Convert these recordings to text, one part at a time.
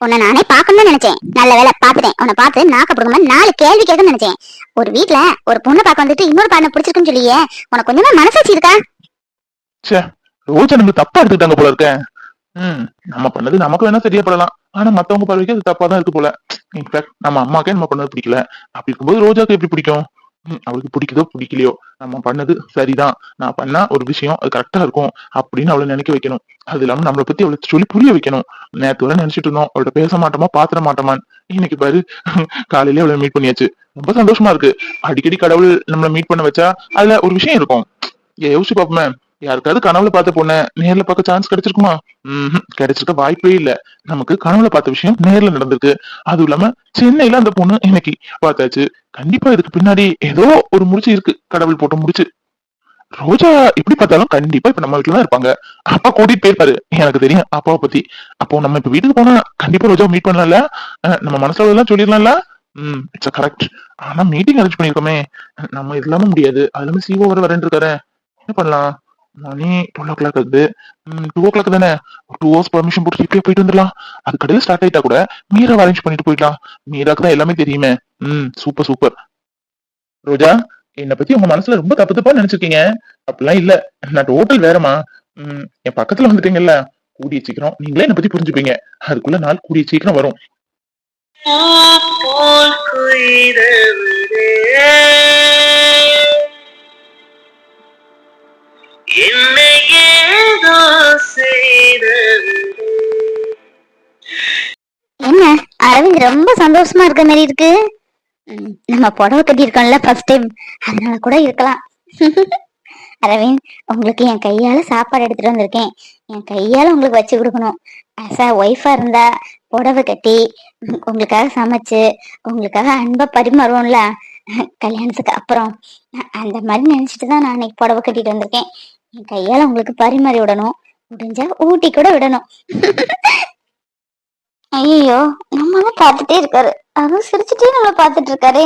உன்னை நானே பார்க்கணும்னு நினைச்சேன். நல்ல வேலை பார்த்துட்டேன். உன்னை பார்த்து நாக்க பிடுங்க நாலு கேள்வி கேட்கணும்னு நினைச்சேன். ஒரு வீட்ல ஒரு பொண்ணை பார்க்க வந்துட்டு இன்னொரு பாடம் பிடிச்சிருக்குன்னு சொல்லியே உனக்கு கொஞ்சமா மனசாட்சி இருக்கா? ச்சே ரோஜா நம்ம தப்பா எடுத்துக்கிட்டாங்க போல இருக்க. ம் நம்ம பண்ணது நமக்கு வேணா சரியா படலாம் ஆனா மத்தவங்க பார்வைக்கு அது தப்பா தான் இருக்கு போல. இன்ஃபேக்ட் நம்ம அம்மாக்கே நம்ம பண்ணது பிடிக்கல. அப்படி இருக்கும்போது ரோஜாக்கு எப்படி பிடிக்கும்? அவளுக்கு பிடிக்குதோ பிடிக்கலையோ நம்ம பண்ணது சரிதான். நான் பண்ணா ஒரு விஷயம் அது கரெக்டா இருக்கும் அப்படின்னு அவளை நினைக்க வைக்கணும். அது இல்லாம நம்மளை பத்தி அவளுக்கு சொல்லி புரிய வைக்கணும். நேரத்துல வரை நினைச்சிட்டு இருந்தோம் அவள்கிட்ட பேச மாட்டோமா பாத்திர மாட்டோமான்னு. இன்னைக்கு பாரு காலையிலே அவளை மீட் பண்ணியாச்சு. ரொம்ப சந்தோஷமா இருக்கு. அடிக்கடி கடவுள் நம்மள மீட் பண்ண வச்சா அதுல ஒரு விஷயம் இருக்கும். ஏ, யோசிச்சு பாப்போமே. யாருக்காவது கனவுல பார்த்த பொண்ண நேர்ல பார்க்க சான்ஸ் கிடைச்சிருக்குமா? ம்ஹும், கிடைச்சிருக்க வாய்ப்பே இல்ல. நமக்கு கனவுல பார்த்த விஷயம் நேர்ல நடந்திருக்கு. அதுவும் இல்லாம சென்னையில அந்த பொண்ணு இன்னைக்கு பார்த்தாச்சு. கண்டிப்பா இதுக்கு பின்னாடி ஏதோ ஒரு முடிச்சு இருக்கு. கடவுள் போட்ட முடிச்சு. ரோஜா எப்படி பார்த்தாலும் கண்டிப்பா இப்ப நம்ம வீட்டுல தான் இருப்பாங்க. அப்பா கூட்டிட்டு போயிருப்பாரு. எனக்கு தெரியும் அப்பாவை பத்தி. அப்போ நம்ம இப்ப வீட்டுக்கு போனா கண்டிப்பா ரோஜா மீட் பண்ணலாம்ல? நம்ம மனசுல எல்லாம் சொல்லிடலாம்ல? ம் இட்ஸ் கரெக்ட் ஆனா மீட்டிங் அரேஞ்ச் பண்ணிருக்கோமே நம்ம இது இல்லாம முடியாது. அது இல்லாம சிஓ வர வரேன் இருக்காரு. என்ன பண்ணலாம்? மணி டுவெல் ஓ கிளாக் ஆகுது டூ ஓ கிளாக் தானே டூ ஹவர்ஸ் பர்மிஷன் போட்டு இப்படியே போயிட்டு வந்துடலாம். அது கடையில் ஸ்டார்ட் ஆயிட்டா கூட மீரா அரேஞ்ச் பண்ணிட்டு போயிடலாம். மீராக்கு தான் எல்லாமே தெரியுமே. ம் சூப்பர் சூப்பர் ரோஜா என்னை பத்தி உங்க மனசுல ரொம்ப தப்பு தப்பா நினைச்சிருக்கீங்க. அப்படிலாம் இல்ல. நான் டோட்டல் வேறமா ம் என் பக்கத்துல வந்துட்டீங்கல்ல. கூடிய சீக்கிரம் நீங்களே என்னை பத்தி புரிஞ்சுப்பீங்க. அதுக்குள்ள நாள் கூடிய சீக்கிரம் வரும். போல் என்னை ஏதோ என்ன அரவிந்த் ரொம்ப சந்தோஷமா இருக்க மாதிரி இருக்கு. நம்ம புடவை கட்டியிருக்கோம்ல ஃபர்ஸ்ட் டைம் அதனால கூட இருக்கலாம். அரவிந்த் உங்களுக்கு என் கையால சாப்பாடு எடுத்துட்டு வந்திருக்கேன். என் கையால உங்களுக்கு வச்சு கொடுக்கணும். ஆஸ் அ ஒய்ஃபா இருந்தா புடவை கட்டி உங்களுக்காக சமைச்சு உங்களுக்காக அன்பா பரிமாறுவோம்ல கல்யாணத்துக்கு அப்புறம். அந்த மாதிரி நினைச்சிட்டு தான் நான் இன்னைக்கு புடவை கட்டிட்டு வந்திருக்கேன். என் கையால உங்களுக்கு பரிமாறி விடணும். முடிஞ்சா ஊட்டி கூட விடணும். ஐயோ நம்ம தான் பார்த்துட்டே இருக்காரு. அதுவும் சிரிச்சுட்டே நம்மள பார்த்துட்டு இருக்காரு.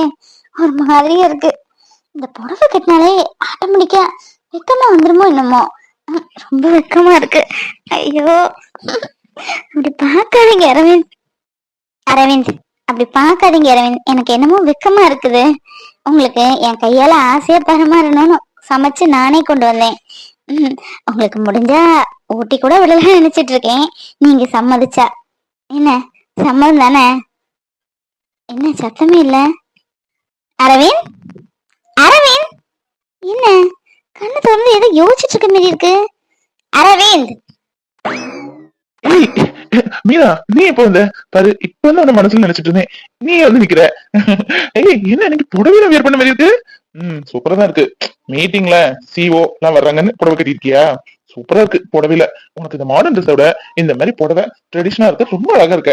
ஒரு மாதிரியா இருக்கு. இந்த புடவை கட்டினாலே ஆட்டோமேட்டிக்கா வெக்கமா வந்துருமோ என்னமோ. ரொம்ப வெக்கமா இருக்கு. ஐயோ அப்படி பார்க்காதீங்க அரவிந்த். அரவிந்த் அப்படி பார்க்காதீங்க அரவிந்த். எனக்கு என்னமோ வெக்கமா இருக்குது. உங்களுக்கு என் கையால ஆசையா பரமாறணும்னு சமைச்சு நானே கொண்டு வந்தேன். உங்களுக்கு முடிஞ்சா ஊட்டி கூட விடலாம் நினைச்சிட்டு இருக்கேன் நீங்க சம்மதிச்சா. என்ன? சம்மதம் தானே? என்ன சத்தமே இல்ல. அரவிந்த்? அரவிந்த்? என்ன? கண்ணு திறந்து ஏதோ யோசிச்சுட்டு இருக்க மாதிரி இருக்கு. அரவிந்த்? மீனா நீ எப்ப வந்த? பாரு இப்ப நான் மனசுல நினைச்சிட்டு இருந்தேன். நீ வந்து நிக்கிற. ஏய் என்ன எனக்கு புடவையில வியர் பண்ண மாதிரி இருக்கு? ம். சூப்பரா தான் இருக்கு மீட்டிங்ல சிஓ எல்லாம் வர்றாங்கன்னு புடவை கட்டிருக்கியா சூப்பரா இருக்கு புடவையில. உனக்கு இந்த மாடர்ன் ட்ரெஸ் விட இந்த மாதிரி புடவை ட்ரெடிஷனா இருக்க. ரொம்ப அழகா இருக்க.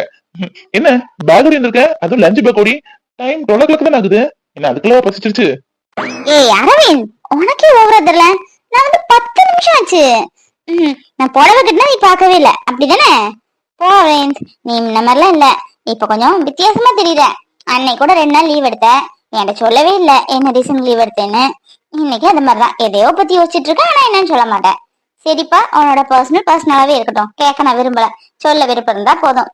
என்ன? பேக் இருக்க அதுவும் லஞ்ச் பேக் ஓடி. டைம் டுவெல் ஓ கிளாக் தானே ஆகுது. என்ன அதுக்குள்ள பசிச்சிருச்சு? ஏய் அரவிந்த் உனக்கே ஓவரா தெரியல. நான் வந்து பத்து நிமிஷம் ஆச்சு. நான் புடவை கட்டினா நீ பார்க்கவே இல்ல. அப்படிதானே? போ அரவிந்த். நீ இந்த மாதிரிலாம் இல்ல. இப்ப கொஞ்சம் வித்தியாசமா தெரியுற. அன்னைக்கு கூட ரெண்டு நாள் லீவ் எடுத்த. என்கிட்ட சொல்லவே இல்ல. என்ன ரீசன் லீவ் எடுத்தேன்னு. இன்னைக்கு அது மாதிரிதான். எதையோ பத்தி யோசிச்சுட்டு இருக்கேன் ஆனா என்னன்னு சொல்ல மாட்டேன். சரிப்பா உன்னோட பர்சனல் பர்சனலாவே இருக்கட்டும். கேட்க நான் விரும்பல. சொல்ல விருப்பம் இருந்தா போதும்.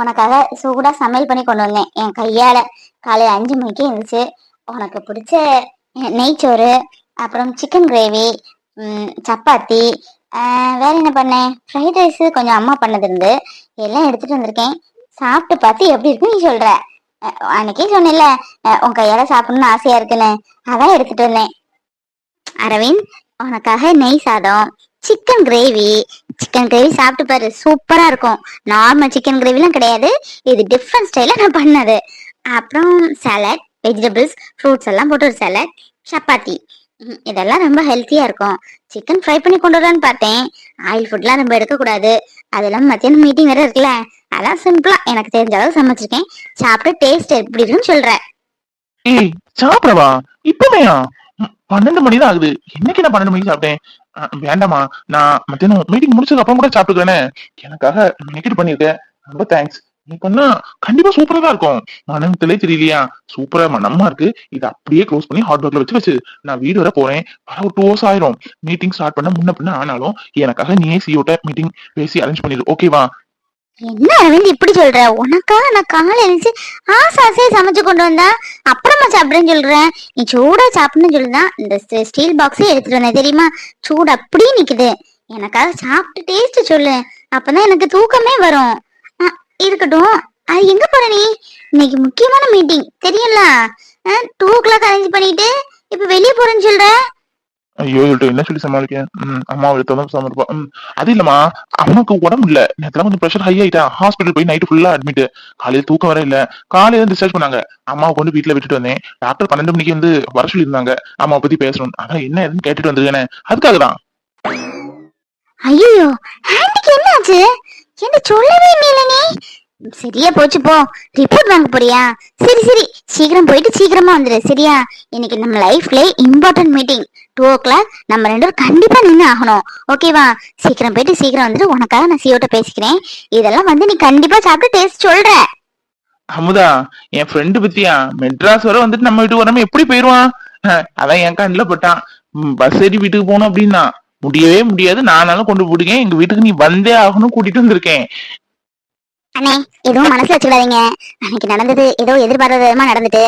உனக்காக சூடா சமையல் பண்ணி கொண்டு வந்தேன். என் கையால காலையில அஞ்சு மணிக்கு இருந்துச்சு உனக்கு பிடிச்ச நெய்ச்சோறு அப்புறம் சிக்கன் கிரேவி சப்பாத்தி வேற என்ன பண்ணேன்? ஃப்ரைட் ரைஸ் கொஞ்சம் அம்மா பண்ணது இருந்து எல்லாம் எடுத்துட்டு வந்திருக்கேன். சாப்பிட்டு பார்த்து எப்படி இருக்குன்னு நீ சொல்ற. அன்னைக்கே சொன்னேன்ல உன் கையால சாப்பிடணும்னு ஆசையா இருக்குன்னு. அதான் எடுத்துட்டு வந்தேன். அரவிந்த் உனக்காக நெய் சாதம் சிக்கன் கிரேவி சிக்கன் கிரேவி சாப்பிட்டு பாரு சூப்பரா இருக்கும். நார்மல் சிக்கன் கிரேவிலாம் கிடையாது. இது டிஃப்ரெண்ட் ஸ்டைல நான் பண்ணது. அப்புறம் சாலட் வெஜிடபிள்ஸ் ஃப்ரூட்ஸ் எல்லாம் போட்டு ஒரு சாலட் சப்பாத்தி. இதெல்லாம் ரொம்ப ஹெல்த்தியா இருக்கும். சிக்கன் ஃப்ரை பண்ணி கொண்டு வரலான்னு பார்த்தேன். ஆயில் ஃபுட்லாம் ரொம்ப எடுக்கக்கூடாது. அதெல்லாம் மத்தியானம் மீட்டிங் வேற இருக்குல்ல. அதான் சிம்பிளா எனக்கு தெரிஞ்ச அளவு சமைச்சிருக்கேன். சாப்பிட்டு டேஸ்ட் எப்படி இருக்குன்னு சொல்றேன் ஏய் சாப்பிடவா? இப்பவேயா பன்னெண்டு மணி தான் ஆகுது. இன்னைக்கு நான் பன்னெண்டு மணிக்கு சாப்பிட்டேன். வேண்டாமா நான் மத்தியானம் மீட்டிங் முடிச்சதுக்கு அப்புறம் கூட சாப்பிட்டுக்கிறேனே. எனக்காக நெகட்டிவ் பண்ணிருக்கேன் ரொம்ப தேங்க்ஸ் பண்ணா கண்டிப்பா சூப்பரா தான் இருக்கும். மனத்திலே தெரியலையா? சூப்பரா மனமா இருக்கு. இதை அப்படியே க்ளோஸ் பண்ணி ஹாட் ஒர்க்ல வச்சு வச்சு நான் வீடு வர போறேன். வர ஒரு டூ ஹவர்ஸ் ஆயிரும். மீட்டிங் ஸ்டார்ட் பண்ண முன்ன பின்ன ஆனாலும் எனக்காக நீயே சிஓட்ட மீட்டிங் பேசி அரேஞ்ச் பண்ணிடு ஓகேவா என்ன அரவிந்த் இப்படி சொல்ற? உனக்காக நான் காலை எழுந்து ஆசை ஆசையை சமைச்சு கொண்டு வந்தா அப்புறமா சாப்பிடுறேன்னு சொல்றேன் நீ சூடா சாப்பிடணும்னு சொல்லுதான் இந்த ஸ்டீல் பாக்ஸே எடுத்துட்டு வந்தேன் தெரியுமா? சூடு அப்படியே நிக்குது. எனக்காக சாப்பிட்டு டேஸ்ட் சொல்லு. அப்பதான் எனக்கு தூக்கமே வரும். இருக்கட்டும். அது எங்க போற நீ? இன்னைக்கு முக்கியமான மீட்டிங் தெரியும்ல? டூ கிளாக் அரேஞ்ச் பண்ணிட்டு இப்ப வெளியே போறேன்னு சொல்ற? ஐயோ இவள்கிட்ட என்ன சொல்லி சமாளிக்க? ம் அம்மா எடுத்தாலும் சமாளிப்பா ம் அது இல்லம்மா. அம்மாக்கு உடம்பு இல்ல. நேத்துல கொஞ்சம் ப்ரெஷர் ஹை ஆயிட்டா. ஹாஸ்பிட்டல் போய் நைட்டு ஃபுல்லா அட்மிட் காலையில தூக்கம் வர இல்ல. காலையில டிஸ்சார்ஜ் பண்ணாங்க. அம்மாவை கொண்டு வீட்டுல விட்டுட்டு வந்தேன். டாக்டர் பன்னெண்டு மணிக்கு வந்து வர சொல்லியிருந்தாங்க. அம்மாவை பத்தி பேசணும். அதான் என்ன ஏதுன்னு கேட்டுட்டு வந்திருக்கேனே. அதுக்காக தான் ஐயோ ஆண்டிக்கு என்ன ஆச்சு என்ன சொல்லவே இல்லையில நீ. சரியா போச்சு போ. ரிப்போர்ட் வாங்க போறியா? சரி சரி. சீக்கிரம் போயிட்டு சீக்கிரமா வந்துடு சரியா? இன்னைக்கு நம்ம லைஃப்ல important meeting two o'clock நம்ம ரெண்டு பேரும் கண்டிப்பா நின்று ஆகணும். ஓகேவா சீக்கிரம் போயிட்டு சீக்கிரம் வந்துட்டு உனக்காக நான் சியோட்ட பேசிக்கிறேன். இதெல்லாம் வந்து நீ கண்டிப்பா சாப்பிட்டு டேஸ்ட் சொல்ற. அமுதா என் ஃப்ரெண்டு பத்தியா? மெட்ராஸ் வர வந்துட்டு நம்ம வீட்டுக்கு வராம எப்படி போயிருவான்? அதான் என் கண்ணில் பட்டான். பஸ் ஏறி வீட்டுக்கு போகணும் அப்படின்னா. முடியவே முடியாது. நானாலும் கொண்டு போட்டுக்கேன் எங்க வீட்டுக்கு நீ வந்தே ஆகணும் கூட்டிட்டு வந்திருக்கேன். அண்ணே எதுவும் மனசுல வச்சுக்காதீங்க. அன்னைக்கு நடந்தது ஏதோ எதிர்பாராத விதமா நடந்துட்டு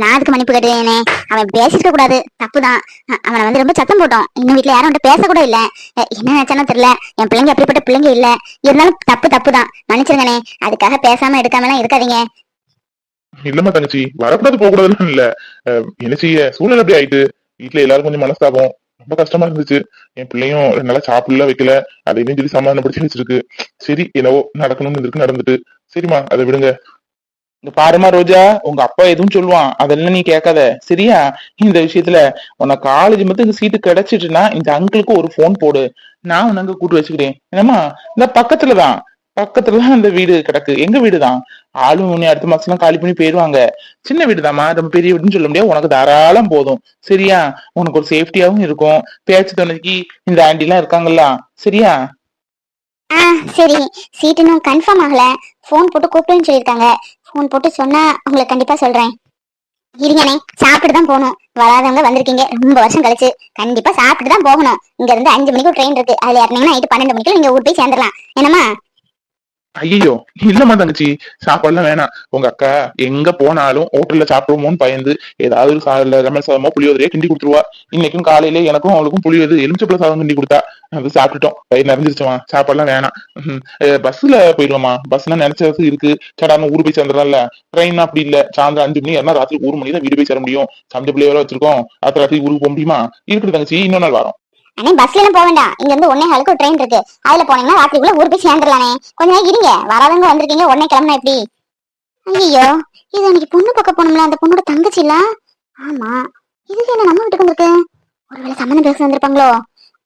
நான் அதுக்கு மன்னிப்பு கேட்டேனே அவன் பேசிருக்க கூடாது. தப்புதான். அவனை வந்து ரொம்ப சத்தம் போட்டோம். இன்னும் வீட்ல யாரும் அவன்கிட்ட பேச கூட இல்ல என்ன நினைச்சானோ தெரியல. என் பிள்ளைங்க அப்படிப்பட்ட பிள்ளைங்க இல்ல. இருந்தாலும் தப்பு தப்பு தான் மன்னிச்சிருங்கண்ணே. அதுக்காக பேசாம எடுக்காம எல்லாம் இருக்காதீங்க. இல்லம்மா தங்கச்சி. வரக்கூடாது போக கூடாதுன்னு இல்ல என்ன செய்ய? சூழ்நிலை அப்படி ஆயிட்டு. வீட்டுல எல்லாரும் கொஞ்சம் மனஸ்தாபம். ரொம்ப கஷ்டமா இருந்துச்சு. என் பிள்ளையும் ரெண்டு சாப்பிடல வைக்கல. அதையும் சொல்லி சமாதானப்படுத்தி வச்சிருக்கு சரி என்னவோ நடக்கணும்னு இருக்கு நடந்துட்டு. சரிம்மா அதை விடுங்க. இந்த பாருமா ரோஜா உங்க அப்பா எதுவும் சொல்லுவான். அதெல்லாம் நீ கேட்காத. சரியா? இந்த விஷயத்துல உனக்கு காலேஜ் மட்டும் இந்த சீட்டு கிடைச்சிட்டுனா இந்த அங்கிளுக்கு ஒரு ஃபோன் போடு. நான் உனக்கு அங்க கூட்டு வச்சுக்கிறேன். என்னம்மா? இந்த பக்கத்துலதான். பக்கத்துல அந்த வீடு கிடக்கு. எங்க வீடு தான் ஆளும் உன்னை அடுத்த மாசம் எல்லாம் காலி பண்ணி போயிடுவாங்க சின்ன வீடு தாம்மா ரொம்ப பெரிய வீடுன்னு சொல்ல முடியாது. உனக்கு தாராளம் போதும். சரியா? உனக்கு ஒரு சேஃப்டியாவும் இருக்கும். பேச்சு துணைக்கு இந்த ஆண்டி எல்லாம் இருக்காங்கல்ல. சரியா? ஆ சரி. சீட் இன்னும் கன்ஃபார்ம் ஆகல. ஃபோன் போட்டு கூப்பிட்டுன்னு சொல்லியிருக்காங்க. ஃபோன் போட்டு சொன்னா உங்களுக்கு கண்டிப்பா சொல்றேன். இருங்கண்ணே சாப்பிட்டு தான் போகணும். வராதவங்க வந்திருக்கீங்க. ரொம்ப வருஷம் கழிச்சு. கண்டிப்பா சாப்பிட்டு தான் போகணும். இங்க இருந்து அஞ்சு மணிக்கு ட்ரெயின் இருக்கு. அதுல ஏறினீங்கன்னா நைட்டு பன்னெண்டு மணிக்கு நீங்க ஊர் போய் சேர்ந்துடலாம். என்னம்மா? ஐயோ இல்லம்மா தங்கச்சி சாப்பாடுலாம் வேணாம். உங்க அக்கா எங்க போனாலும் ஹோட்டல்ல சாப்பிடுவோமோன்னு பயந்து ஏதாவது ஒரு சாதம் லெமன் சாதமோ புளியோதரையோ கிண்டி கொடுத்துருவா. இன்னைக்கும் காலையில எனக்கும் அவளுக்கும் புளியோது எலுமிச்சப்பழ சாதம் கிண்டி கொடுத்தா அது சாப்பிட்டுட்டோம். வயிறு நிறைஞ்சிருச்சுமா சாப்பாடுலாம் வேணாம். பஸ்ல போயிடுவோமா பஸ்னா நினைச்சது இருக்கு. சடாம ஊர் போய் சேர்ந்துடலாம்ல. ட்ரெயின் அப்படி இல்ல. சாயந்தரம் அஞ்சு மணி ஏன்னா ராத்திரி ஒரு மணி தான் வீடு போய் சேர முடியும். சமைச்ச பிள்ளையோட வச்சிருக்கோம். அடுத்த ராத்திரி ஊருக்கு போக முடியுமா? இருக்குது தங்கச்சி இன்னொரு நாள் வரோம். அண்ணே பஸ்ல எல்லாம் போக வேண்டாம். இங்க இருந்து ஒன்னே ஹாலுக்கு ஒரு ட்ரெயின் இருக்கு. அதுல போனீங்கன்னா ராத்திரிக்குள்ள ஊர் போய் சேர்ந்துடலானே கொஞ்ச நேரம் இருங்க. வராதவங்க வந்திருக்கீங்க. உடனே கிளம்புனா எப்படி? ஐயோ இது அன்னைக்கு பொண்ணு பக்கம் போனோம்ல அந்த பொண்ணோட தங்கச்சி இல்ல ஆமா. இதுக்கு என்ன நம்ம வீட்டுக்கு வந்திருக்கு? ஒருவேளை சம்மந்தம் பேச வந்திருப்பாங்களோ?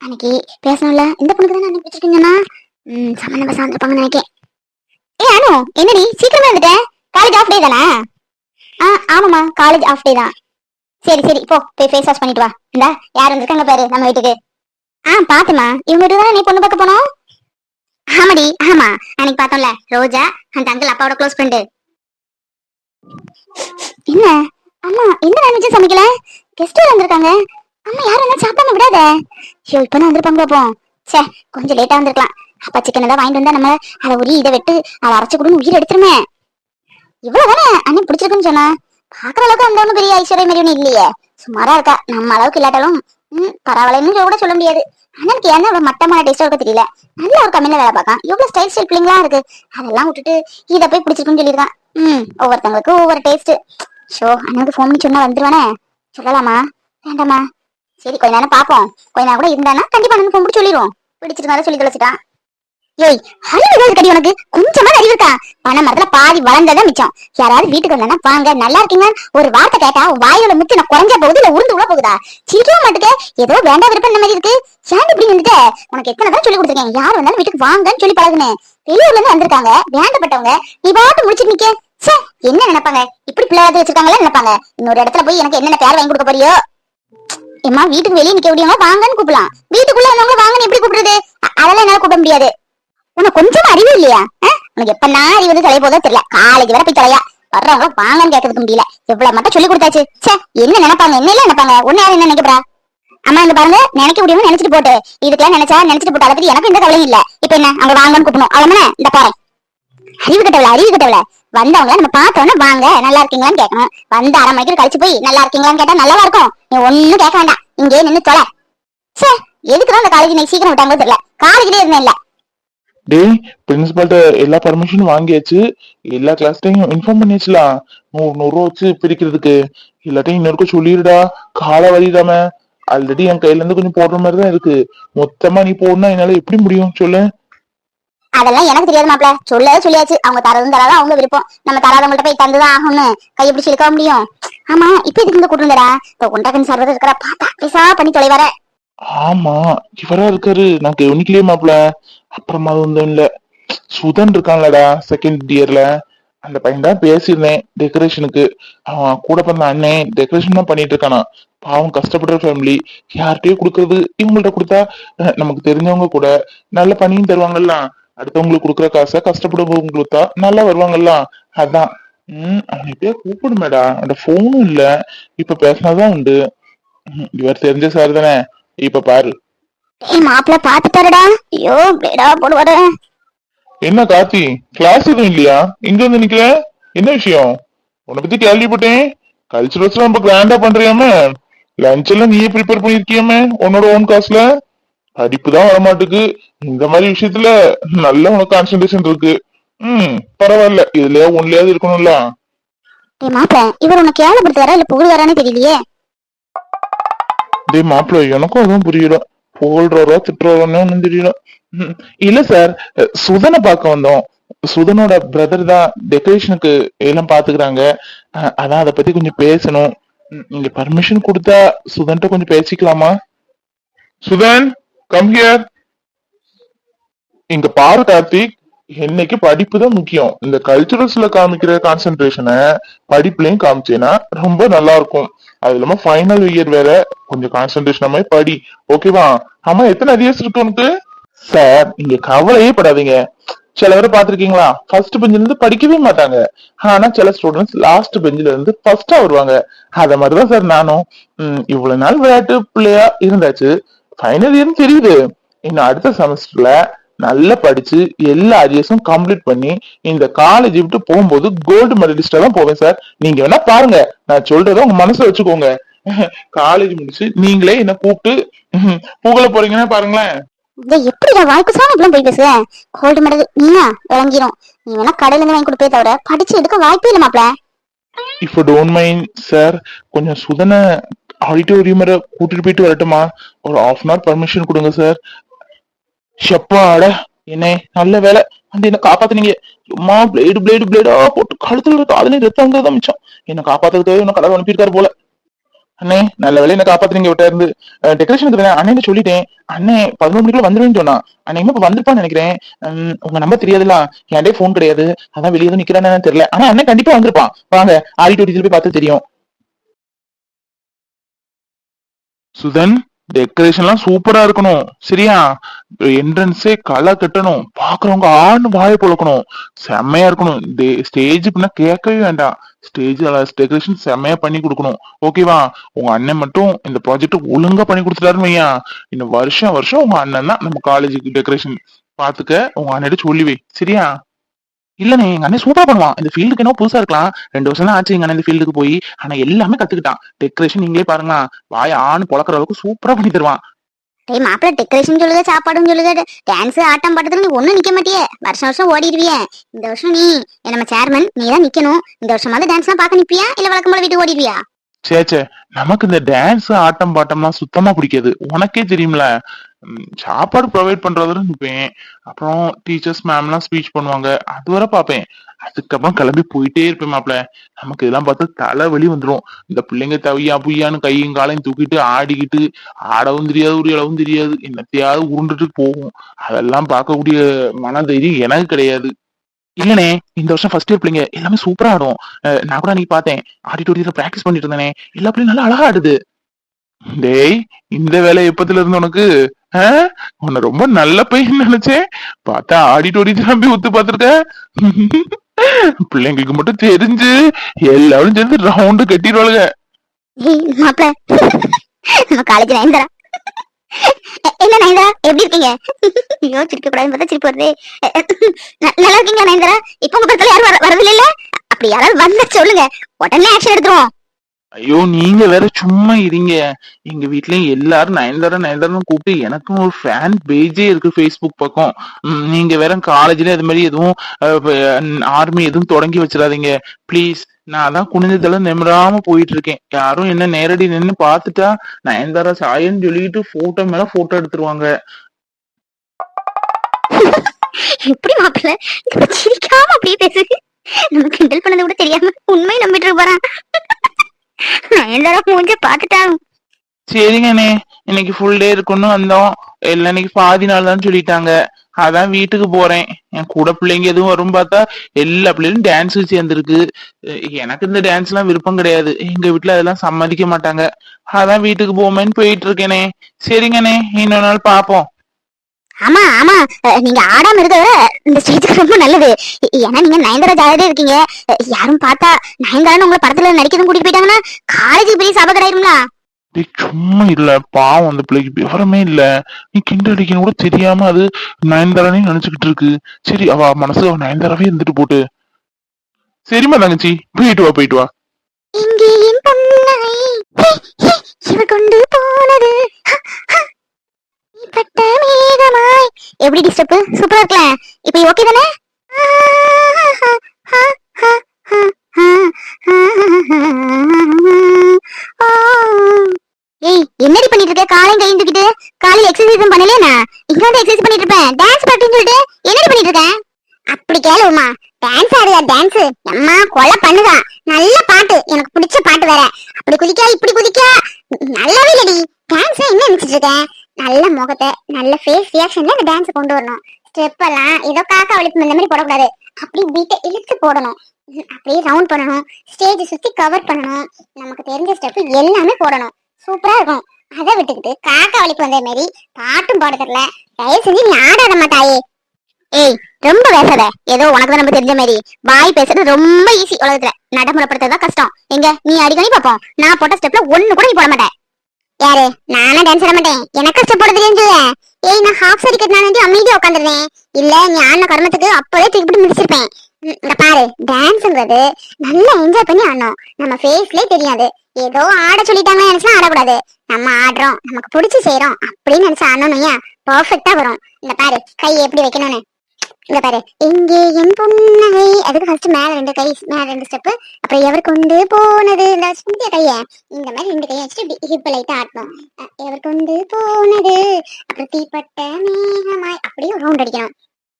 அன்னைக்கு பேசணும்ல. இந்த பொண்ணுக்கு தானே அன்னைக்கு வச்சிருக்கீங்கன்னா ம் சம்மந்தம் பேச வந்திருப்பாங்கன்னு நினைக்கேன். ஏ அனு என்னடி? சீக்கிரமா வந்துட்டேன் காலேஜ் ஆஃப் டே தானே? ஆ ஆமாம்மா. காலேஜ் ஆஃப் டே தான். சரி சரி போ. போய் ஃபேஸ் வாஷ் பண்ணிட்டு வா. இந்தா யார் வந்திருக்காங்க பாரு நம்ம வீட்டுக்கு. ஆ பாத்துமா. இவங்க வீட்டுக்கு தானே நீ பொண்ணு பார்க்க போனோம்? ஆமாடி ஆமா. அன்னைக்கு பார்த்தோம்ல ரோஜா அந்த அங்கிள் அப்பாவோட க்ளோஸ் ஃப்ரெண்டு என்ன? அம்மா என்ன நினைச்சு சமைக்கல? கெஸ்ட் வந்திருக்காங்க. அம்மா யாரும் என்ன சாப்பிடாம விடாத? ஐயோ இப்ப வந்திருப்பாங்க அப்போ சே கொஞ்சம் லேட்டா வந்திருக்கலாம். அப்பா சிக்கன் ஏதாவது வாங்கிட்டு வந்தா நம்ம அதை உரி இதை வெட்டு அதை அரைச்சு கொடுன்னு உயிர் எடுத்துருமே. இவ்வளவுதானே அண்ணன் பிடிச்சிருக்குன்னு சொன்னா. பாக்குற அளவுக்கு அந்த ஒண்ணும் பெரிய ஐஸ்வர்யம் மாதிரி ஒண்ணும் இல்லையே. சுமாரா இருக்கா. நம்ம அளவுக்கு இல்லாட்டாலும் பரவாயில்லன்னு கூட சொல்ல முடியாது. அண்ணனுக்கு ஏன்னா அவ்வளவு மட்டமான டேஸ்டா இருக்க தெரியல. நல்ல ஒரு கம்மியில வேலை பார்க்கான் எவ்வளவு ஸ்டைல் ஸ்டைல் பிள்ளைங்களா இருக்கு? அதெல்லாம் விட்டுட்டு இதை போய் பிடிச்சிருக்குன்னு சொல்லியிருக்கான். ம் ஒவ்வொருத்தவங்களுக்கு ஒவ்வொரு டேஸ்ட் ஷோ அண்ணனுக்கு ஃபோன் பண்ணி சொன்னா வந்துருவானே? சொல்லலாமா? வேண்டாமா? சரி கொஞ்ச நேரம் பார்ப்போம். கொஞ்ச நேரம் கூட இருந்தானா கண்டிப்பா அண்ணனுக்கு ஃபோன் பண்ணி சொல்லிடுவோம் பிடிச்சிருந்தாலும் சொல்லி தொலைச்சிட்டான். ஏய் அறிவு ஏதாவது கடி உனக்கு கொஞ்சமா அறிவு இருக்கா? பணம் மரத்துல பாதி வளர்ந்ததான் மிச்சம். யாராவது வீட்டுக்கு வந்தா வாங்க நல்லா இருக்கீங்க ஒரு வார்த்தை கேட்டா வாயில வாயோட நான் குறைஞ்ச போகுது இல்ல உருந்து உள்ள போகுதா? சீக்கிரம் மாட்டுக்க. ஏதோ வேண்டாம் விருப்பம் இந்த மாதிரி இருக்கு. ஏன் இப்படி வந்துட்ட உனக்கு எத்தனை தான் சொல்லி கொடுத்துருக்கேன். யார் வந்தாலும் வீட்டுக்கு வாங்கன்னு சொல்லி பழகுனேன் வெளியூர்ல இருந்து வந்திருக்காங்க. வேண்டப்பட்டவங்க. நீ பாட்டு முடிச்சிட்டு நிக்க. சே என்ன நினைப்பாங்க? இப்படி பிள்ளையாவது வச்சிருக்காங்களா நினைப்பாங்க? இன்னொரு இடத்துல போய் எனக்கு என்னென்ன பேர் வாங்கி கொடுக்க போறியோ? ஏமா வீட்டுக்கு வெளியே நிக்க முடியாம வாங்கன்னு கூப்பிடலாம். வீட்டுக்குள்ள வந்தவங்க வாங்கன்னு எப்படி கூப்பிடுறது? அதெல்லாம் என்னால கூப்பிட முடியாது. உனக்கு கொஞ்சம் அறிவு இல்லையா? உனக்கு எப்ப அறிவு வந்து தலைய போதோ தெரியல. காலேஜ் வர போய் தலையா. வர்றவங்க வாங்கன்னு கேட்கறதுக்கு முடியல. இவ்வளவு மட்டும் சொல்லி கொடுத்தாச்சு. ச்சே என்ன நினைப்பாங்க? என்ன நினைப்பாங்க? உன்ன யாரும் என்ன நினைக்கிறா அம்மா வந்து பாருங்க. நினைக்க முடியும்னு நினைச்சிட்டு போட்டு. இதுக்கெல்லாம் நினைச்சா நினைச்சிட்டு போட்டு அளவுக்கு எனக்கு எந்த கவலையும் இல்ல. இப்ப என்ன? அங்க வாங்கன்னு கூப்பிடணும். அவ்வளவுதானே? இந்த பாரு. அறிவு கட்டவள? அறிவு கட்டவள? வந்தவங்க நம்ம பார்த்தோன்னே வாங்க. நல்லா இருக்கீங்களான்னு கேட்கணும். வந்து அரை மணிக்கு கழிச்சு போய் நல்லா இருக்கீங்களான்னு கேட்டா நல்லா இருக்கும். நீ ஒண்ணும் கேட்க வேண்டாம். இங்கே நின்னு தொலை. சே எதுக்குதான் அந்த காலேஜ் நீ சீக்கிரம் விட்டாங்களோ தெரியல. காலேஜ்லயே இருந்தேன் இல்ல டேய் பிரின்சிபால்கிட்ட எல்லா பர்மிஷனும் வாங்கியாச்சு. எல்லா கிளாஸ்டையும் இன்ஃபார்ம் பண்ணியாச்சுலாம் நூறு நூறு ரூபா வச்சு பிரிக்கிறதுக்கு. எல்லாத்தையும் இன்னொருக்கும் சொல்லிடுடா காலை வலிடாம. ஆல்ரெடி என் கையில இருந்து கொஞ்சம் போடுற மாதிரி தான் இருக்கு. மொத்தமா நீ போடணும் என்னால எப்படி முடியும்? சொல்லு. அதெல்லாம் எனக்கு தெரியாது மாப்ள சொல்லவே சொல்லியாச்சு. அவங்க தரதும் தராத அவங்க விருப்பம். நம்ம தராதவங்கள்ட்ட போய் தந்துதான் ஆகும்னு கையை பிடிச்சி இருக்க முடியும்? ஆமா இப்ப இதுக்கு இந்த கூட்டு இப்ப உண்டாக்கன் சர்வர் இருக்கிற பார்த்தா பேசா பண்ணி தொலைவார. ஆமா இவரா இருக்காரு. நான் கவனிக்கலையே மாப்ள அப்புறமா அது ஒன்றும் இல்ல. சுதன் இருக்கான்லடா செகண்ட் இயர்ல அந்த பையன் தான் பேசியிருந்தேன் டெக்கரேஷனுக்கு அவன் கூட பிறந்த அண்ணன் டெக்கரேஷன் தான் பண்ணிட்டு இருக்கானா. பாவம் கஷ்டப்படுற ஃபேமிலி யார்கிட்டயோ கொடுக்கறது இவங்கள்ட்ட கொடுத்தா நமக்கு தெரிஞ்சவங்க கூட நல்ல பண்ணியும் தருவாங்கல்ல. அடுத்தவங்களுக்கு கொடுக்குற காசை கஷ்டப்படுறவங்க கொடுத்தா நல்லா வருவாங்கல்ல. அதான். உம் அவன் இப்பயே கூப்பிடுமேடா. அந்த போனும் இல்ல. இப்ப பேசினாதான் உண்டு. இவர் தெரிஞ்ச சார் தானே. இப்ப பாரு. ஏய் மாப்பிள பாத்துட்டாருடா ஐயோ பேடா போடுவாரு. என்ன கார்த்தி? கிளாஸ் எதுவும் இல்லையா? இங்க வந்து நிக்கிற? என்ன விஷயம்? உன்னை பத்தி கேள்விப்பட்டேன். கல்ச்சுரல்ஸ் ரொம்ப கிராண்டா பண்றியாமே. லஞ்ச் எல்லாம் நீயே ப்ரிப்பேர் பண்ணிருக்கியாமே உன்னோட ஓன் காசுல படிப்பு தான் வரமாட்டுக்கு. இந்த மாதிரி விஷயத்துல நல்ல உனக்கு கான்சென்ட்ரேஷன் இருக்கு. ம் பரவாயில்ல. இதுலயா ஒன்லயாவது இருக்கணும்ல. ஏய் மாப்பிள இவர் உனக்கு கேவலப்படுத்துவாரா இல்ல புகழ்வாரான்னு தெரியலையே? டே மாப்பிள்ள எனக்கும் அதுவும் புரியல. புகழ்றாரா திட்டுறாரான்னு ஒன்றும் தெரியல. இல்ல சார் சுதனை பார்க்க வந்தோம். சுதனோட பிரதர் தான் டெக்கரேஷனுக்கு எல்லாம் பாத்துக்கிறாங்க. அதான் அதை பத்தி கொஞ்சம் பேசணும். நீங்க பர்மிஷன் கொடுத்தா சுதன்ட்ட கொஞ்சம் பேசிக்கலாமா? சுதன் கம் ஹியர் இங்க பாரு கார்த்திக். என்னைக்கு படிப்பு தான் முக்கியம். இந்த கல்ச்சுரல்ஸ்ல காமிக்கிற கான்சென்ட்ரேஷனை படிப்புலயும் காமிச்சேன்னா ரொம்ப நல்லா இருக்கும் அது இல்லாம ஃபைனல் இயர் வேற கொஞ்சம் கான்சென்ட்ரேஷன் மாதிரி படி. ஓகேவா ஆமா எத்தனை அரியர்ஸ் இருக்கு உனக்கு? சார் நீங்க கவலையே படாதீங்க. சில பேர் பாத்திருக்கீங்களா ஃபர்ஸ்ட் பெஞ்சில இருந்து படிக்கவே மாட்டாங்க. ஆனா சில ஸ்டூடெண்ட்ஸ் லாஸ்ட் பெஞ்சில இருந்து ஃபர்ஸ்டா வருவாங்க. அத மாதிரிதான் சார் நானும். இவ்வளவு நாள் விளையாட்டு பிள்ளையா இருந்தாச்சு. ஃபைனல் இயர்னு தெரியுது. இன்னும் அடுத்த செமஸ்டர்ல நல்லா படிச்சு எல்லா அரியர்ஸும் கம்ப்ளீட் பண்ணி இந்த காலேஜ் விட்டு போகும்போது கோல்டு மெடலிஸ்டா தான் போவேன் சார் நீங்க வேணா பாருங்க. நான் சொல்றத உங்க மனசுல வச்சுக்கோங்க. காலேஜ் முடிச்சு நீங்களே என்ன கூப்பிட்டு புகழ போறீங்கன்னா பாருங்களேன். டேய் எப்படிடா வாழ்க்கை சாமி இப்பெல்லாம் போய் பேசுற கோல்டு மெடல் நீயா விளங்கிரும் நீ வேணா கடையில இருந்து வாங்கி கொடுப்பே தவிர படிச்சு எடுக்க வாய்ப்பே இல்ல மாப்பிள. இஃப் டோன்ட் மைண்ட் சார் கொஞ்சம் சுதனை ஆடிட்டோரியம் கூட்டிட்டு போயிட்டு வரட்டுமா? ஒரு ஹாஃப் அன் ஹவர் பர்மிஷன் கொடுங்க சார் ஷப்பாட. என்னே நல்ல வேலை. வந்து என்ன காப்பாத்தினீங்க. சும்மா பிளேடு பிளேடு பிளேடா போட்டு கழுத்துல இருக்க அதுலயும் ரத்தம் தான் மிச்சம். என்ன காப்பாத்துறதுக்காக இன்னும் கடவுள் அனுப்பியிருக்காரு போல. அண்ணே நல்ல வேலை என்ன காப்பாத்துறீங்க விட்ட இருந்து. டெக்கரேஷன் தானே அண்ணன் சொல்லிட்டேன். அண்ணே பதினொரு மணிக்குள்ள வந்துருவேன்னு சொன்னா. அண்ணன் இப்ப வந்திருப்பான்னு நினைக்கிறேன். உங்க நம்பர் தெரியாதுல்ல. என்டே ஃபோன் கிடையாது. அதான் வெளியே தான் நிக்கிறானு தெரியல. ஆனா அண்ணன் கண்டிப்பா வந்திருப்பான். வாங்க ஆடிட்டோரியத்துல போய் பார்த்து தெரியும். சுதன்? டெக்கரேஷன்லாம் சூப்பரா இருக்கணும். சரியா? என்ட்ரன்ஸே களை கட்டணும். பாக்குறவங்க ஆண்டு வாய பொழக்கணும் செம்மையா இருக்கணும். ஸ்டேஜ் பின்ன கேட்கவே வேண்டாம். ஸ்டேஜ் டெக்கரேஷன் செம்மையா பண்ணி கொடுக்கணும். ஓகேவா உங்க அண்ணன் மட்டும் இந்த ப்ராஜெக்ட் ஒழுங்கா பண்ணி கொடுத்துட்டாருன்னு வையா இந்த வருஷம் வருஷம் உங்க அண்ணன் தான் நம்ம காலேஜுக்கு டெக்கரேஷன் பாத்துக்க. உங்க அண்ணன் சொல்லி வை. சரியா? இல்லண்ணே எங்க அண்ணன் சூப்பரா பண்ணுவான். இந்த ஃபீல்டுக்கு என்ன புதுசா இருக்கலாம். ரெண்டு வருஷம் தான் ஆச்சு எங்க அண்ணன் இந்த ஃபீல்டுக்கு போய். ஆனா எல்லாமே கத்துக்கிட்டான். டெக்கரேஷன் நீங்களே பாருங்களா. வாய ஆண் பொழக்கிற அளவுக்கு சூப்பரா பண்ணி தருவான். டேய் மாப்பிள டெக்கரேஷன் சொல்லுது சாப்பாடும் சொல்லுது? டான்ஸ் ஆட்டம் பாட்டத்துல நீ ஒண்ணும் நிக்க மாட்டியே. வருஷம் வருஷம் ஓடிடுவியே. இந்த வருஷம் நீ நம்ம சேர்மன் நீ தான் நிக்கணும். இந்த வருஷமாவது டான்ஸ் எல்லாம் பாக்க நிப்பியா? இல்ல வழக்கம் போல வீட்டுக்கு ஓடிடுவியா? சே சே நமக்கு இந்த டான்ஸ் ஆட்டம் பாட்டம்லாம் சுத்தமா பிடிக்காது. உனக்கே தெரியும்ல. சாப்பாடு ப்ரொவைட் பண்றதுல நிப்பேன் அப்புறம் டீச்சர்ஸ் மேம்லாம் ஸ்பீச் பண்ணுவாங்க. அது வரை பார்ப்பேன். அதுக்கப்புறம் கிளம்பி போயிட்டே இருப்பேன் மாப்பிள்ள நமக்கு இதெல்லாம் பார்த்தா தலைவலி வந்துடும் இந்த பிள்ளைங்க தவியா புய்யான்னு கையும் காலையும் தூக்கிட்டு ஆடிக்கிட்டு ஆடவும் தெரியாது உரியளவும் தெரியாது. என்னத்தையாவது உருண்டுட்டு போகும். அதெல்லாம் பார்க்கக்கூடிய மனதைரியம் எனக்கு கிடையாது. இல்லனே இந்த வருஷம் ஃபர்ஸ்ட் இயர் பிள்ளைங்க. எல்லாமே சூப்பரா ஆடும். நான் கூட அன்னைக்கு பார்த்தேன். ஆடிட்டோரியத்துல பிராக்டிஸ் பண்ணிட்டு இருந்தேனே. எல்லா பிள்ளையும் நல்லா அழகா ஆடுது. டேய் இந்த வேலை எப்பத்துல இருந்து உனக்கு? உன்னை ரொம்ப நல்ல பையன் நினைச்சேன். பார்த்தா ஆடிட்டோரியத்துல நம்பி ஒத்து பார்த்துருக்க. பிள்ளைங்களுக்கு மட்டும் தெரிஞ்சு எல்லாரும் சேர்ந்து ரவுண்டு கட்டிடுவாளுங்க காலேஜ் என்ன நயன்தரா எப்படி இருக்கீங்க? ஐயோ சிரிக்க கூடாதுன்னு பார்த்தா சிரிப்பு வருது. நல்லா இருக்கீங்க நயன்தரா இப்ப உங்க பக்கத்துல யாரும் வர- வரதில்ல இல்ல அப்படி யாராவது வந்தா சொல்லுங்க. உடனே ஆக்ஷன் எடுத்துருவோம். ஐயோ நீங்க வேற சும்மா இருங்க. எங்க வீட்லயும் எல்லாரும் நயன்தாரா நயன்தாரா கூப்பிட்டு எனக்கும் ஒரு ஃபேன் பேஜே இருக்கு ஃபேஸ்புக் பக்கம். நீங்க வேற காலேஜ்ல அது மாதிரி எதுவும் ஆர்மி எதுவும் தொடங்கி வச்சிடாதீங்க. ப்ளீஸ் நான் அதான் குனிஞ்சதெல்லாம் நிமிராம போயிட்டு இருக்கேன் யாரும் என்ன நேரடி நின்னு பார்த்துட்டா நயன்தாரா சாயன்னு சொல்லிட்டு போட்டோ மேல போட்டோ எடுத்துருவாங்க. எப்படி மாப்பிள்ள? சிரிக்காம அப்படியே பேசுது நம்ம கிண்டல் பண்ணதை கூட தெரியாம உண்மை நம்பிட்டு இருப்பாரா? நயன்தாரா மூஞ்ச பாத்துட்டாங்க சரிங்கண்ணே இன்னைக்கு ஃபுல் டே இருக்குன்னு வந்தோம். எல்லாம் இன்னைக்கு பாதி நாள் தான் சொல்லிட்டாங்க. அதான் வீட்டுக்கு போறேன். என் கூட பிள்ளைங்க எதுவும் வரும் பார்த்தா எல்லா பிள்ளைகளும் டான்ஸ் சேர்ந்துருக்கு. எனக்கு இந்த டான்ஸ் எல்லாம் விருப்பம் கிடையாது. எங்க வீட்டுல அதெல்லாம் சம்மதிக்க மாட்டாங்க. அதான் வீட்டுக்கு போமேன்னு போயிட்டு இருக்கேனே. சரிங்கண்ணே இன்னொரு நாள் பாப்போம் ஆமா ஆமா. நீங்க ஆடாம இருக்கிறத இந்த ஸ்டேஜுக்கு ரொம்ப நல்லது. ஏன்னா நீங்க நயன்தாரா ஜாலியா இருக்கீங்க. யாரும் பார்த்தா நயன்தாரா உங்களை படத்துல நடிக்கிறதும் கூட்டிட்டு போயிட்டாங்கன்னா காலேஜுக்கு பெரிய டேய், சும்மா இல்ல. பாவம் அந்த பிள்ளைக்கு விவரமே இல்ல. நீ கிண்டல் அடிக்கணும் கூட தெரியாம அது நயன்தாரானே நினைச்சுக்கிட்டு இருக்கு. சரி அவ மனசு அவ நயன்தாராவே இருந்துட்டு போட்டு. சரிம்மா தங்கச்சி. போயிட்டு வா போயிட்டு வா. இங்கே என் இவ கொண்டு போனது ஹ, ஹ. நீ பட்ட மேகமாய் எப்படி டிஸ்டர்ப் சூப்பரா இருக்கல இப்போ ஓகே தானே ஏய் என்னடி பண்ணிட்டு இருக்க காலையும் கையும் தூக்கிட்டு காலையில எக்ஸசைஸ் பண்ணலையா இங்க வந்து எக்ஸசைஸ் பண்ணிட்டு இருப்பேன் டான்ஸ் ப்ராக்டிஸ் சொல்லிட்டு என்னடி பண்ணிட்டு இருக்க அப்படி கேளு உமா டான்ஸ் ஆடுதா டான்ஸ் அம்மா கொலை பண்ணுதா நல்ல பாட்டு எனக்கு பிடிச்ச பாட்டு வேற அப்படி குதிக்கா இப்படி குதிக்கா நல்லாவே இல்லடி டான்ஸ் என்ன நினைச்சிட்டு இருக்கேன் நல்ல முகத்தை நல்ல ஃபேஸ் ரியாக்ஷன்ல இந்த டான்ஸ் கொண்டு வரணும். ஸ்டெப் எல்லாம் ஏதோ காக்கா ஒழிப்பு இந்த மாதிரி போடக்கூடாது. அப்படி பீட்டை இழுத்து போடணும். அப்படியே ரவுண்ட் பண்ணணும். ஸ்டேஜ் சுத்தி கவர் பண்ணணும். நமக்கு தெரிஞ்ச ஸ்டெப் எல்லாமே போடணும். சூப்பரா இருக்கும். அதை விட்டுக்கிட்டு காக்கா வலிப்பு வந்த மாதிரி பாட்டும் பாட தெரியல. தயவு செஞ்சு நீ ஆடாத மாட்டாயே ஏய் ரொம்ப பேசாத. ஏதோ உனக்கு தான் நம்ம தெரிஞ்ச மாதிரி. வாய் பேசுறது ரொம்ப ஈஸி உலகத்துல. நடைமுறைப்படுத்துறது கஷ்டம். எங்க? நீ அடிக்கடி பார்ப்போம். நான் போட்ட ஸ்டெப்ல ஒண்ணு கூட நீ போட மாட்டேன் யாரு? நானும் டான்ஸ் ஆட மாட்டேன். எனக்கு ஸ்டெப் தெரியும் சொல்லுவேன் ஏய் நான் ஹாஃப் சரி கட்டினா அமைதியா உட்காந்துருந்தேன் இல்ல நீ ஆன கர்மத்துக்கு அப்பவே தூக்கிட்டு முடிச்சிருப்பேன் இங்க பாரு டான்ஸ்ங்கிறது நல்லா என்ஜாய் பண்ணி ஆடணும். நம்ம ஃபேஸ்லயே தெரியாது. ஏதோ ஆட சொல்லிட்டாங்க நினைச்சா ஆடக்கூடாது. நம்ம ஆடுறோம் நமக்கு பிடிச்சி செய்யறோம் அப்படின்னு நினைச்சு ஆடணும் பர்ஃபெக்டா வரும். இந்த பாரு கை எப்படி வைக்கணும்னு. இங்க பாரு. இங்கே என் புன்னகை. அதுக்கு ஃபர்ஸ்ட் மேல ரெண்டு கை மேல ரெண்டு ஸ்டெப் அப்புறம் எவர் கொண்டு போனது? இந்த சுத்திய கைய? இந்த மாதிரி ரெண்டு கையை வச்சுட்டு இப்படி ஹிப் லைட்டா ஆட்டணும். எவர் கொண்டு போனது? அப்புறம் தீப்பட்ட மேகமாய். அப்படியே ரவுண்ட் அடிக்கணும்.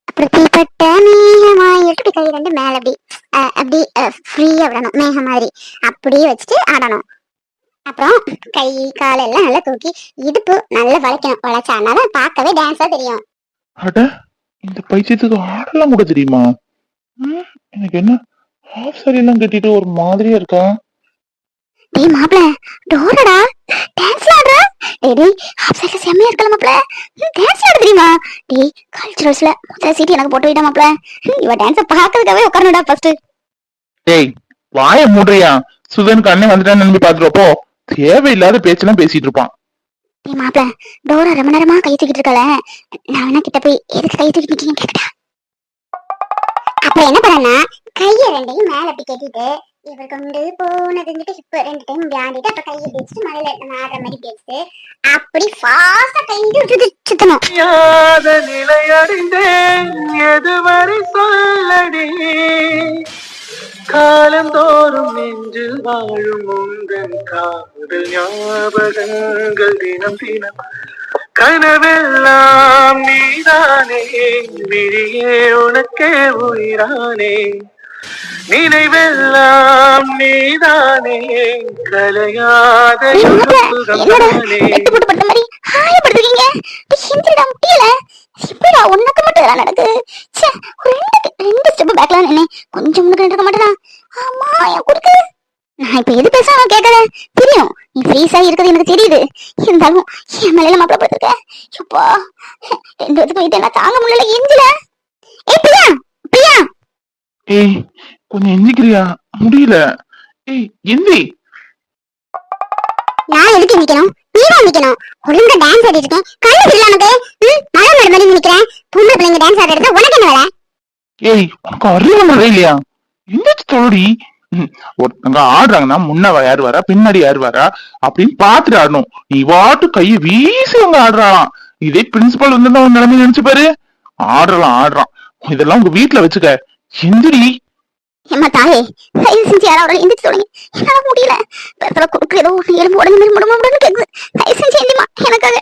அப்புறம் தீப்பட்ட மேகமாய். இப்படி கை ரெண்டு மேல அப்படி அஹ் அப்படி ஃப்ரீயா விடணும். மேகம் மாதிரி. அப்படியே வச்சுட்டு ஆடணும். அப்புறம் கை கால் எல்லாம் நல்லா தூக்கி இடுப்பு நல்லா வளைக்கணும். வளைச்சாதான் பார்க்கவே டான்ஸா தெரியும். அட இந்த பைத்தியத்துக்கு ஆடலாம் கூட தெரியுமா? எனக்கு என்ன? ஹாஃப் சாரி எல்லாம் கட்டிட்டு ஒரு மாதிரியா இருக்கா? டேய் மாப்ள டோரடா டான்ஸ் ஆடுற டேய் டேய் ஹாஃப் சைடுல செம்மையா இருக்கல மாப்ள டான்ஸ் ஆட தெரியுமா? டேய் கல்ச்சுரல்ஸ்ல முதல்ல சீட் எனக்கு போட்டு விட்டா மாப்ள இவ டான்ஸ பார்க்கறதுக்காகவே உட்காரணும்டா ஃபர்ஸ்ட் டேய் வாய மூடுறியா? சுதனுக்கு அண்ணன் வந்துட்டான்னு நம்பி பாத்துருப்போ தேவையில்லாத பேச்செல்லாம் பேசிட்டு இருப்பான். டேய் மாப்பிள டோரா ரொம்ப நேரமா கை தூக்கிட்டு இருக்கல நான் வேணா கிட்ட போய் எதுக்கு கை தூக்கி நிக்கீங்கன்னு கேக்கட்டா. அப்ப என்ன பண்ணனா கைய ரெண்டையும் மேல அப்படி கட்டிட்டு இவர் கொண்டு போனதுங்கிட்டு இப்ப ரெண்டு டைம் இப்படி அப்ப கையை பிடிச்சிட்டு மலையில ஆடுற மாதிரி பேசிட்டு அப்படி ஃபாஸ்டா கை விட்டு சுத்தணும். யாத நிலையடைந்தேன். எதுவரை சொல்லடி? காலந்தோறும் நெஞ்சில் வாழும் உந்தன் காதல் ஞாபகங்கள் தினம் தினம். கனவெல்லாம் நீதானே விழியே உனக்கே உயிரானே. நினைவெல்லாம் நீதானே கலையாத சுகம் எப்படா உனக்கு மட்டும் இதெல்லாம் நடக்குது? ச்சே ஒரு ரெண்டு ரெண்டு ஸ்டெப் பேக்ல நின்னு கொஞ்சம் முன்னுக்கு நின்றுக்க மாட்டேனா? ஆமா என் குறுக்கு. நான் இப்ப எது பேசாம கேட்கல தெரியும் நீ ஃப்ரீஸா இருக்கிறது எனக்கு தெரியுது. இருந்தாலும் என் மேல மாப்பிள படுத்திருக்க சுப்பா ரெண்டு வருஷத்துக்கு போயிட்டு என்ன தாங்க முடியல எஞ்சில ஏய் பிரியா பிரியா. ஏய் கொஞ்சம் எந்திக்கிறியா? முடியல. ஏய் எந்தி நான் எதுக்கு நிக்கணும் நிக்கணும். ஒழுங்கா டான்ஸ் ஆடிட்டு இருக்கேன். கண்ணு தெரியல உனக்கு. ம், மேல மாதிரி நிக்கிறேன். பொம்பளை பிள்ளைங்க டான்ஸ் ஆடுறது உனக்கு என்ன வேலை? ஏய் உனக்கு அறிவு வரவே இல்லையா? எந்திரிச்சு தோடி ஒருத்தங்க ஆடுறாங்கன்னா முன்ன யார் வரா பின்னாடி யார் வரா அப்படின்னு பாத்துட்டு ஆடணும். நீ வாட்டு கையை வீசி அவங்க ஆடுறாளாம். இதே பிரின்சிபல் வந்து நிலைமை நினைச்சு பாரு? ஆடுறலாம் ஆடுறான். இதெல்லாம் உங்க வீட்டுல வச்சுக்க. எந்திரி. ஏம்மா தாயே தயவு செஞ்சு யாராவது எந்திரிச்சு தொடங்கி என்னால முடியல. பெருத்துல குறுக்கு ஏதோ எலும்பு உடனே முடமுடன்னு கேக்குது. தயவு செஞ்சு எந்திமா எனக்காக.